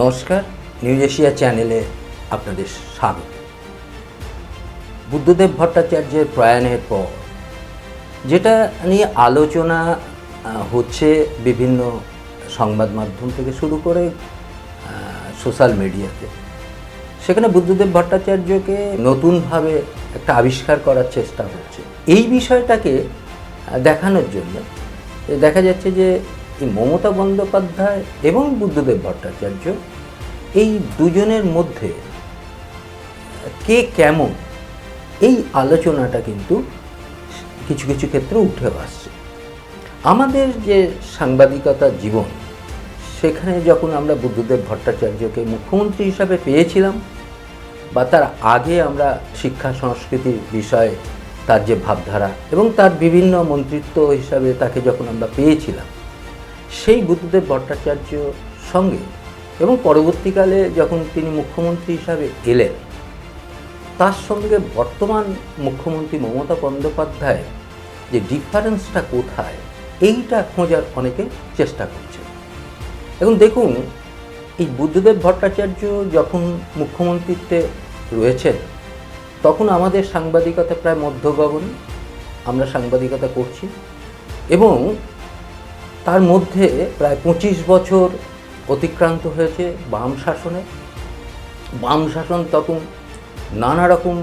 নমস্কার, news Asia চ্যানেলে আপনাদের স্বাগত। বুদ্ধদেব ভট্টাচার্যের প্রয়াণের পর, যেটা নিয়ে আলোচনা হচ্ছে বিভিন্ন সংবাদ মাধ্যম থেকে শুরু করে সোশ্যাল মিডিয়াতে, সেখানে বুদ্ধদেব ভট্টাচার্যকে নতুনভাবে একটা আবিষ্কার করার চেষ্টা হচ্ছে। এই বিষয়টাকে দেখানোর জন্য দেখা যাচ্ছে যে এই মমতা বন্দ্যোপাধ্যায় এবং বুদ্ধদেব ভট্টাচার্য এই দুজনের মধ্যে কে কেমন এই আলোচনাটা কিন্তু কিছু কিছু ক্ষেত্রে উঠে আসছে। আমাদের যে সাংবাদিকতা জীবন, সেখানে যখন আমরা বুদ্ধদেব ভট্টাচার্যকে মুখ্যমন্ত্রী হিসাবে পেয়েছিলাম বা তার আগে আমরা শিক্ষা সংস্কৃতির বিষয়ে তার যে ভাবধারা এবং তার বিভিন্ন মন্ত্রিত্ব হিসাবে তাকে যখন আমরা পেয়েছিলাম সেই বুদ্ধদেব ভট্টাচার্য সঙ্গে এবং পরবর্তীকালে যখন তিনি মুখ্যমন্ত্রী হিসাবে এলেন, তার সঙ্গে বর্তমান মুখ্যমন্ত্রী মমতা বন্দ্যোপাধ্যায় যে ডিফারেন্সটা কোথায়, এইটা খোঁজার অনেকে চেষ্টা করছে এখন দেখুন, এই বুদ্ধদেব ভট্টাচার্য যখন মুখ্যমন্ত্রীত্বে রয়েছেন, তখন আমাদের সাংবাদিকতা প্রায় মধ্যগগনে, আমরা সাংবাদিকতা করছি এবং তার মধ্যে প্রায় পঁচিশ বছর অতিক্রান্ত হয়েছে বাম শাসনে। বাম শাসন তখন নানা রকম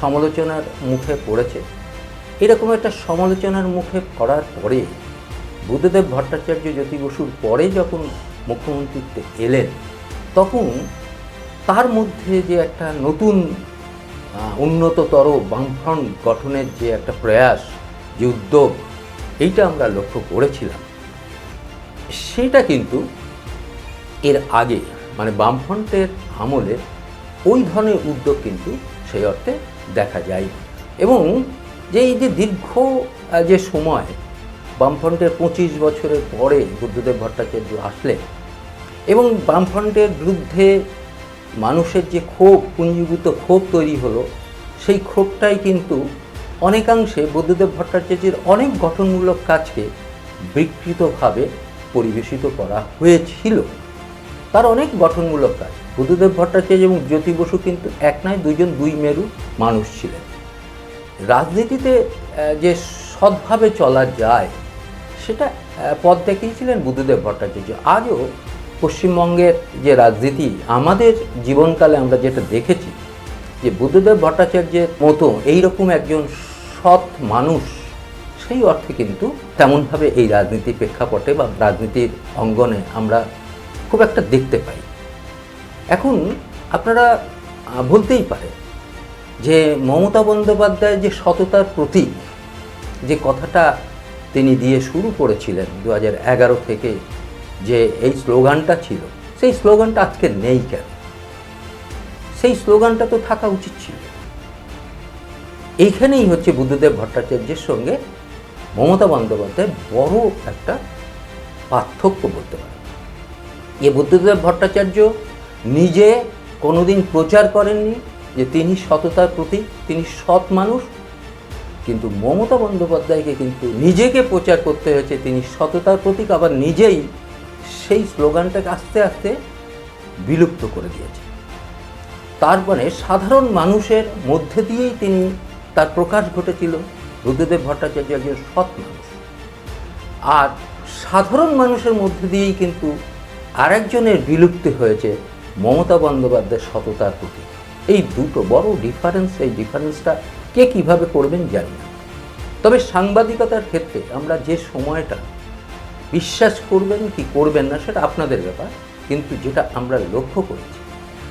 সমালোচনার মুখে পড়েছে। এরকম একটা সমালোচনার মুখে পড়ার পরে বুদ্ধদেব ভট্টাচার্য জ্যোতি বসুর পরে যখন মুখ্যমন্ত্রীত্বে এলেন, তখন তার মধ্যে যে একটা নতুন উন্নততর বামফ্রন্ট গঠনের যে একটা প্রয়াস, যে উদ্যোগ, এইটা আমরা লক্ষ্য করেছিলাম। সেটা কিন্তু এর আগে মানে বামফ্রন্টের আমলে ওই ধরনের উদ্যোগ কিন্তু সেই অর্থে দেখা যায়। এবং যে এই যে দীর্ঘ যে সময় বামফ্রন্টের পঁচিশ বছরের পরে বুদ্ধদেব ভট্টাচার্য আসলেন এবং বামফ্রন্টের বিরুদ্ধে মানুষের যে ক্ষোভ, পুঞ্জীভূত ক্ষোভ তৈরি হলো, সেই ক্ষোভটাই কিন্তু অনেকাংশে বুদ্ধদেব ভট্টাচার্যের অনেক গঠনমূলক কাজকে বিকৃতভাবে পরিবেশিত করা হয়েছিল। তার অনেক গঠনমূলক কাজ। বুদ্ধদেব ভট্টাচার্য এবং জ্যোতি বসু কিন্তু এক নয় দুইজন দুই মেরু মানুষ ছিলেন। রাজনীতিতে যে সৎভাবে চলা যায়, সেটা পথ দেখিয়েছিলেন বুদ্ধদেব ভট্টাচার্য। আজও পশ্চিমবঙ্গের যে রাজনীতি, আমাদের জীবনকালে আমরা যেটা দেখেছি, যে বুদ্ধদেব ভট্টাচার্যের মতো এইরকম একজন সৎ মানুষ, সেই অর্থে কিন্তু তেমনভাবে এই রাজনীতির প্রেক্ষাপটে বা রাজনীতির অঙ্গনে আমরা খুব একটা দেখতে পাই। এখন আপনারা বলতেই পারেন যে মমতা বন্দ্যোপাধ্যায় যে সততার প্রতীক, যে কথাটা তিনি দিয়ে শুরু করেছিলেন দু এগারো থেকে যে এই স্লোগানটা ছিল, সেই স্লোগানটা আজকে নেই কেন? সেই স্লোগানটা তো থাকা উচিত ছিল। এইখানেই হচ্ছে বুদ্ধদেব ভট্টাচার্যের সঙ্গে মমতা বন্দ্যোপাধ্যায় বড় একটা পার্থক্য বলতে পারে এ বুদ্ধদেব ভট্টাচার্য নিজে কোনোদিন প্রচার করেননি যে তিনি সততার প্রতীক, তিনি সৎ মানুষ, কিন্তু মমতা বন্দ্যোপাধ্যায়কে কিন্তু নিজেকে প্রচার করতে হয়েছে, তিনি সততার প্রতীক, আবার নিজেই সেই স্লোগানটাকে আস্তে আস্তে বিলুপ্ত করে দিয়েছে। তারপরে সাধারণ মানুষের মধ্যে দিয়েই তিনি তার প্রকাশ ঘটেছিল। বুদ্ধদেব ভট্টাচার্য একজন সৎ মানুষ। আর সাধারণ মানুষের মধ্যে দিয়েই কিন্তু আরেকজনের বিলুপ্তি হয়েছে মমতা বন্দ্যোপাধ্যায়ের সততার প্রতি এই দুটো বড় ডিফারেন্স এই ডিফারেন্সটা কে কীভাবে করবেন জানি না। তবে সাংবাদিকতার ক্ষেত্রে আমরা যে সময়টা বিশ্বাস করবেন কি করবেন না সেটা আপনাদের ব্যাপার, কিন্তু যেটা আমরা লক্ষ্য করেছি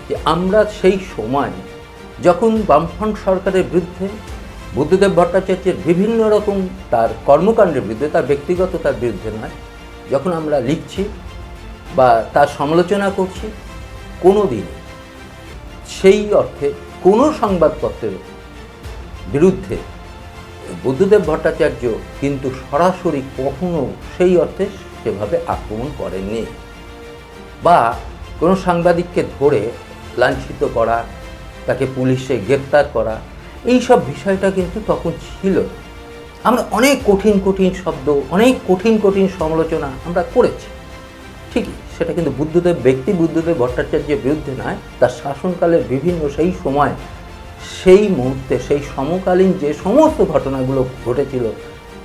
যে আমরা সেই সময় যখন বামফ্রন্ট সরকারের বিরুদ্ধে বুদ্ধদেব ভট্টাচার্যের বিভিন্ন রকম তার কর্মকাণ্ডের বিরুদ্ধে, তার ব্যক্তিগত তার বিরুদ্ধে নয়। যখন আমরা লিখছি বা তার সমালোচনা করছি কোনো দিন সেই অর্থে কোনো সংবাদপত্রের বিরুদ্ধে বুদ্ধদেব ভট্টাচার্য কিন্তু সরাসরি কখনো সেই অর্থে সেভাবে আক্রমণ করেননি বা কোনো সাংবাদিককে ধরে লাঞ্ছিত করা, তাকে পুলিশে গ্রেপ্তার করা এই সব বিষয়টা কিন্তু তখন ছিল। আমরা অনেক কঠিন কঠিন শব্দ, অনেক কঠিন কঠিন সমালোচনা আমরা করেছি। ঠিকই সেটা কিন্তু বুদ্ধদেব, ব্যক্তি বুদ্ধদেব ভট্টাচার্যের বিরুদ্ধে নয়, তার শাসনকালের বিভিন্ন সেই সময়, সেই মুহূর্তে, সেই সমকালীন যে সমস্ত ঘটনাগুলো ঘটেছিল,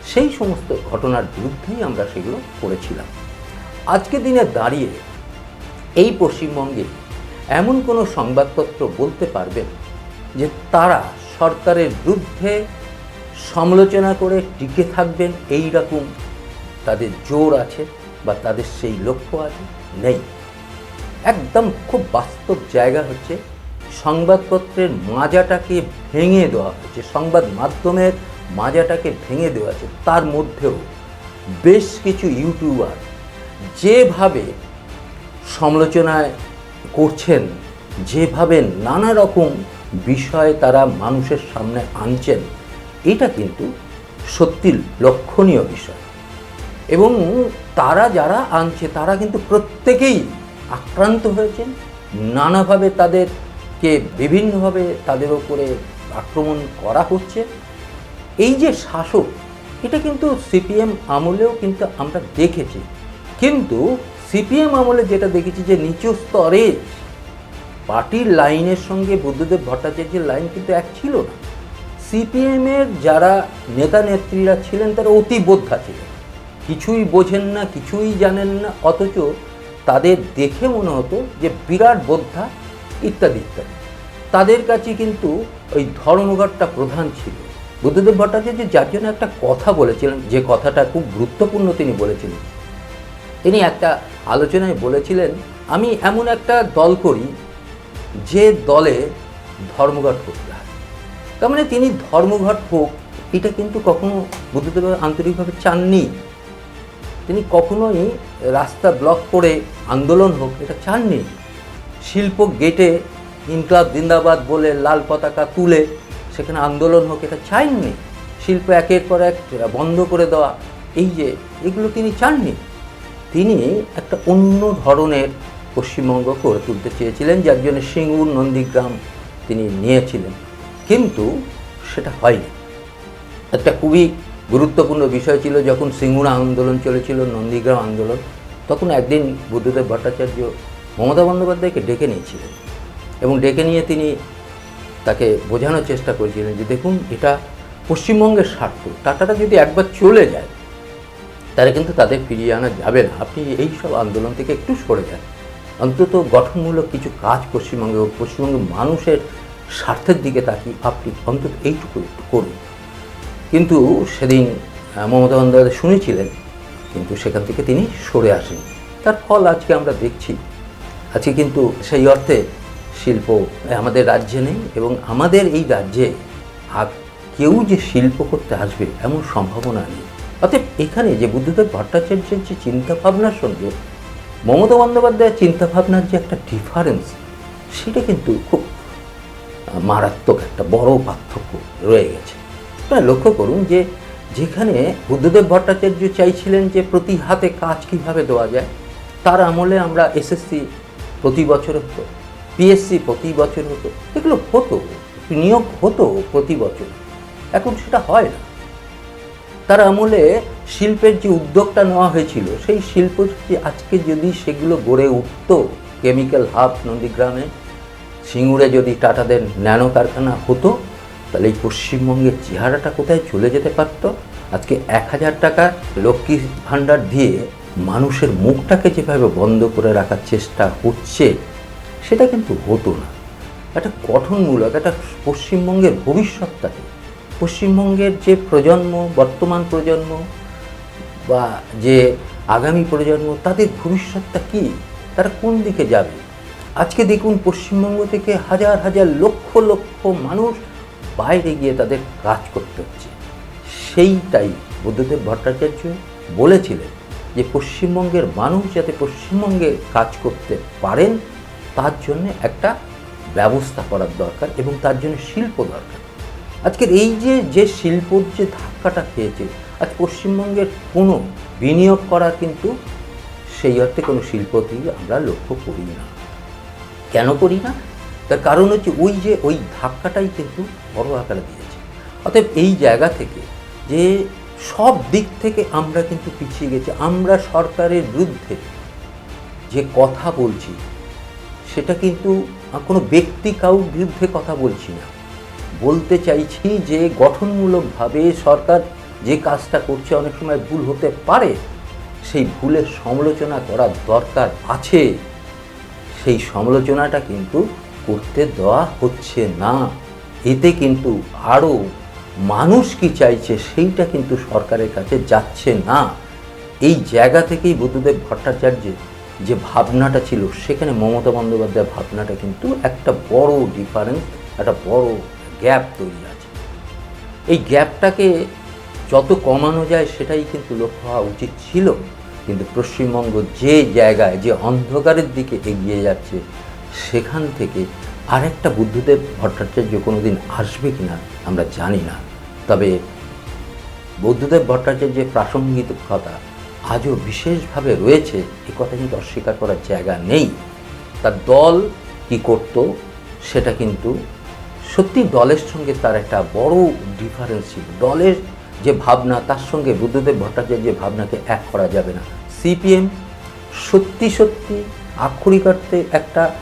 সেই সমস্ত ঘটনার বিরুদ্ধেই আমরা সেগুলো করেছিলাম। আজকে দিনে দাঁড়িয়ে এই পশ্চিমবঙ্গে এমন কোনো সংবাদপত্র বলতে পারবেন যে তারা সরকারের বিরুদ্ধে সমালোচনা করে টিকে থাকবেন এই রকম তাদের জোর আছে বা তাদের সেই লক্ষ্য আছে? নেই। একদম খুব বাস্তব জায়গা হচ্ছে সংবাদপত্রের মাজাটাকে ভেঙে দেওয়া হচ্ছে। সংবাদ মাধ্যমের মাজাটাকে ভেঙে দেওয়া আছে তার মধ্যেও বেশ কিছু ইউটিউবার যেভাবে সমালোচনায় করছেন, যেভাবে নানা রকম বিষয় তারা মানুষের সামনে আনছেন, এটা কিন্তু সত্যি লক্ষণীয় বিষয়। এবং তারা যারা আনছে, তারা কিন্তু প্রত্যেকেই আক্রান্ত হয়েছেন। নানাভাবে তাদেরকে বিভিন্নভাবে তাদের ওপরে আক্রমণ করা হচ্ছে। এই যে শাসক, এটা কিন্তু সিপিএম আমলেও কিন্তু আমরা দেখেছি। কিন্তু সিপিএম আমলে যেটা দেখেছি যে নিচু স্তরে পার্টির লাইনের সঙ্গে বুদ্ধদেব ভট্টাচার্যের লাইন কিন্তু এক ছিল না। সিপিএমের যারা নেতা নেত্রীরা ছিলেন, তারা অতি বোদ্ধা ছিলেন। কিছুই বোঝেন না, কিছুই জানেন না, অথচ তাদের দেখে মনে হতো যে বিরাট বোদ্ধা ইত্যাদি ইত্যাদি। তাদের কাছে কিন্তু ওই ধর্মঘটটা প্রধান ছিল। বুদ্ধদেব ভট্টাচার্য যার জন্য একটা কথা বলেছিলেন, যে কথাটা খুব গুরুত্বপূর্ণ তিনি বলেছিলেন। তিনি একটা আলোচনায় বলেছিলেন, আমি এমন একটা দল করি যে দলে ধর্মঘট করতে হয় তার মানে তিনি ধর্মঘট হোক, এটা কিন্তু কখনো বুদ্ধদেব আন্তরিকভাবে চাননি। তিনি কখনোই রাস্তা ব্লক করে আন্দোলন হোক, এটা চাননি। শিল্প গেটে ইনকলাব জিন্দাবাদ বলে লাল পতাকা তুলে সেখানে আন্দোলন হোক, এটা চাইননি। শিল্প একের পর এক বন্ধ করে দেওয়া, এই যে, এগুলো তিনি চাননি। তিনি একটা অন্য ধরনের পশ্চিমবঙ্গ করে তুলতে চেয়েছিলেন, যার জন্য সিঙ্গুর নন্দীগ্রাম তিনি নিয়েছিলেন। কিন্তু সেটা হয়নি। একটা খুবই গুরুত্বপূর্ণ বিষয় ছিল, যখন সিঙ্গুরা আন্দোলন চলেছিল, নন্দীগ্রাম আন্দোলন, তখন একদিন বুদ্ধদেব ভট্টাচার্য মমতা বন্দ্যোপাধ্যায়কে ডেকে নিয়েছিলেন এবং ডেকে নিয়ে তিনি তাকে বোঝানোর চেষ্টা করেছিলেন যে, দেখুন, এটা পশ্চিমবঙ্গের স্বার্থ। টাটাটা যদি একবার চলে যায়, তাহলে কিন্তু তাদের ফিরিয়ে আনা যাবে না। আপনি এই সব আন্দোলন থেকে একটু সরে যান। অন্তত গঠনমূলক কিছু কাজ পশ্চিমবঙ্গে হোক, পশ্চিমবঙ্গের মানুষের স্বার্থের দিকে তাকিয়ে আপনি অন্তত এইটুকু করুন। কিন্তু সেদিন মমতা বন্দ্যোপাধ্যায় শুনেছিলেন, কিন্তু সেখান থেকে তিনি সরে আসেন। তার ফল আজকে আমরা দেখছি। আজকে কিন্তু সেই অর্থে শিল্প আমাদের রাজ্যে নেই এবং আমাদের এই রাজ্যে আর কেউ যে শিল্প করতে আসবে এমন সম্ভাবনা নেই। অতএব এখানে যে বুদ্ধদেব ভট্টাচার্যের যে চিন্তাভাবনার সঙ্গে মমতা বন্দ্যোপাধ্যায়ের চিন্তাভাবনার যে একটা ডিফারেন্স সেটা কিন্তু খুব মারাত্মক একটা বড় পার্থক্য রয়ে গেছে। আপনারা লক্ষ্য করুন যে যেখানে বুদ্ধদেব ভট্টাচার্য চাইছিলেন যে প্রতি হাতে কাজ কীভাবে দেওয়া যায়, তার আমলে আমরা এসএসসি প্রতি বছর হতো পিএসসি প্রতি বছর হতো, এগুলো হতো, নিয়োগ হতো প্রতি বছর। এখন সেটা হয় না। তার আমলে শিল্পের যে উদ্যোগটা নেওয়া হয়েছিল, সেই শিল্প আজকে যদি সেগুলো গড়ে উঠত, কেমিক্যাল হাব নন্দীগ্রামে, সিঙ্গুরে যদি টাটাদের ন্যানো কারখানা হতো, তাহলে এই পশ্চিমবঙ্গের চেহারাটা কোথায় চলে যেতে পারতো? আজকে এক হাজার টাকা লক্ষ্মী ভাণ্ডার দিয়ে মানুষের মুখটাকে যেভাবে বন্ধ করে রাখার চেষ্টা হচ্ছে, সেটা কিন্তু হতো না। একটা গঠনমূলক একটা পশ্চিমবঙ্গের ভবিষ্যৎটাকে পশ্চিমবঙ্গের যে প্রজন্ম, বর্তমান প্রজন্ম বা যে আগামী প্রজন্ম, তাদের ভবিষ্যৎটা কি? তারা কোন দিকে যাবে? আজকে দেখুন পশ্চিমবঙ্গ থেকে হাজার হাজার লক্ষ লক্ষ মানুষ বাইরে গিয়ে তাদের কাজ করতে হচ্ছে। সেইটাই বুদ্ধদেব ভট্টাচার্য বলেছিলেন যে পশ্চিমবঙ্গের মানুষ যাতে পশ্চিমবঙ্গে কাজ করতে পারেন, তার জন্য একটা ব্যবস্থা করার দরকার এবং তার জন্য শিল্প দরকার। আজকের এই যে যে শিল্পর যে ধাক্কাটা খেয়েছে, আজ পশ্চিমবঙ্গের কোনো বিনিয়োগ করা কিন্তু সেই অর্থে কোনো শিল্প থেকে আমরা লক্ষ্য করি না। কেন করি না? তার কারণ হচ্ছে ওই যে, ওই ধাক্কাটাই কিন্তু বড় আকারে দিয়েছে। অতএব এই জায়গা থেকে যে সব দিক থেকে আমরা কিন্তু পিছিয়ে গেছি, আমরা সরকারের বিরুদ্ধে যে কথা বলছি, সেটা কিন্তু কোনো ব্যক্তি কাউর বিরুদ্ধে কথা বলছি না। বলতে চাইছি যে গঠনমূলকভাবে সরকার যে কাজটা করছে অনেক সময় ভুল হতে পারে, সেই ভুলের সমালোচনা করার দরকার আছে। সেই সমালোচনাটা কিন্তু করতে দেওয়া হচ্ছে না। এতে কিন্তু আরও মানুষ কি চাইছে সেইটা কিন্তু সরকারের কাছে যাচ্ছে না। এই জায়গা থেকেই বুদ্ধদেব ভট্টাচার্যের যে ভাবনাটা ছিল, সেখানে মমতা বন্দ্যোপাধ্যায়ের ভাবনাটা কিন্তু একটা বড় ডিফারেন্স একটা বড় গ্যাপ তৈরি আছে। এই গ্যাপটাকে যত কমানো যায় সেটাই কিন্তু লক্ষ্য হওয়া উচিত ছিল, কিন্তু পশ্চিমবঙ্গ যে জায়গায়, যে অন্ধকারের দিকে এগিয়ে যাচ্ছে, সেখান থেকে আরেকটা বুদ্ধদেব ভট্টাচার্য কোনো দিন আসবে কিনা আমরা জানি না। তবে বুদ্ধদেব ভট্টাচার্যের প্রাসঙ্গিকতা আজও বিশেষভাবে রয়েছে, এ কথা কিন্তু অস্বীকার করার জায়গা নেই। তার দল কি করত, সেটা কিন্তু সত্যি দলের সঙ্গে তার একটা বড় ডিফারেন্স ছিল। দলের যে ভাবনা, তার সঙ্গে বুদ্ধদেব ভট্টাচার্যের যে ভাবনাকে এক করা যাবে না। সিপিএম সত্যি সত্যি আক্ষরিক অর্থে একটা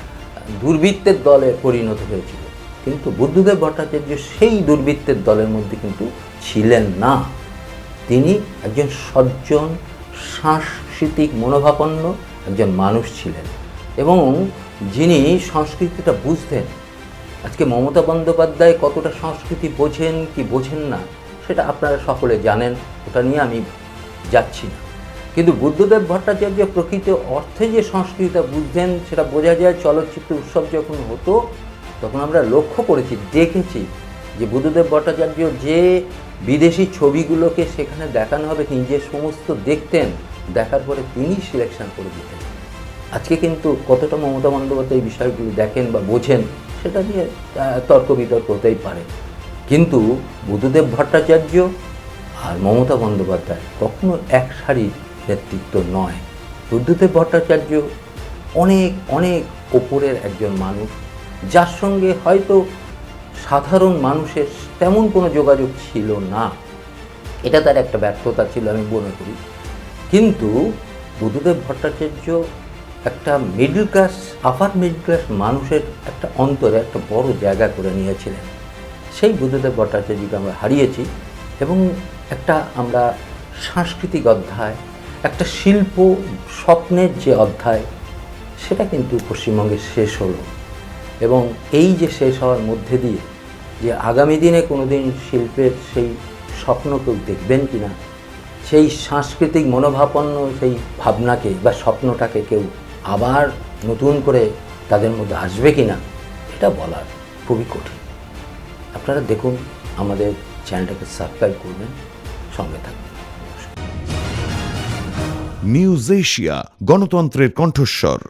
দুর্বৃত্তের দলে পরিণত হয়েছিল। কিন্তু বুদ্ধদেব ভট্টাচার্য সেই দুর্বৃত্তের দলের মধ্যে কিন্তু ছিলেন না। তিনি একজন সজ্জন, সাংস্কৃতিক মনোভাপন্ন একজন মানুষ ছিলেন এবং যিনি সংস্কৃতিটা বুঝতেন আজকে মমতা বন্দ্যোপাধ্যায় কতটা সংস্কৃতি বোঝেন, কি বোঝেন না, সেটা আপনারা সকলে জানেন, ওটা নিয়ে আমি যাচ্ছি না। কিন্তু বুদ্ধদেব ভট্টাচার্য প্রকৃত অর্থে যে সংস্কৃতিটা বুঝতেন, সেটা বোঝা যায় চলচ্চিত্র উৎসব যখন হতো, তখন আমরা লক্ষ্য করেছি, দেখেছি যে বুদ্ধদেব ভট্টাচার্য যে বিদেশি ছবিগুলোকে সেখানে দেখানো হবে, তিনি যে সমস্ত দেখতেন, দেখার পরে তিনি সিলেকশন করে দিতেন। আজকে কিন্তু কতটা মমতা বন্দ্যোপাধ্যায় এই বিষয়গুলো দেখেন বা বোঝেন সেটা নিয়ে তর্ক বিতর্ক হতেই পারে। কিন্তু বুদ্ধদেব ভট্টাচার্য আর মমতা বন্দ্যোপাধ্যায় কখনো এক সারির নেতৃত্ব নয়। বুদ্ধদেব ভট্টাচার্য অনেক অনেক ওপরের একজন মানুষ। যার সঙ্গে হয়তো সাধারণ মানুষের তেমন কোনো যোগাযোগ ছিল না। এটা তার একটা ব্যর্থতা ছিল, আমি মনে করি। কিন্তু বুদ্ধদেব ভট্টাচার্য একটা middle class upper middle class মানুষের একটা অন্তরে একটা বড় জায়গা করে নিয়েছিলেন। সেই বুদ্ধদেব ভট্টাচার্যকে আমরা হারিয়েছি এবং একটা আমরা সাংস্কৃতিক অধ্যায়, একটা শিল্প স্বপ্নের যে অধ্যায়, সেটা কিন্তু পশ্চিমবঙ্গে শেষ হলো। এবং এই যে শেষ হওয়ার মধ্যে দিয়ে যে আগামী দিনে কোনো দিন শিল্পের সেই স্বপ্ন কেউ দেখবেন কি না সেই সাংস্কৃতিক মনোভাপন্ন সেই ভাবনাকে বা স্বপ্নটাকে কেউ আবার নতুন করে তাদের মধ্যে আসবে কি না এটা বলার খুবই কঠিন আপনারা দেখুন, আমাদের চ্যানেলটাকে সাবস্ক্রাইব করবেন, সঙ্গে থাকবেন। নিউজ এশিয়া, গণতন্ত্রের কণ্ঠস্বর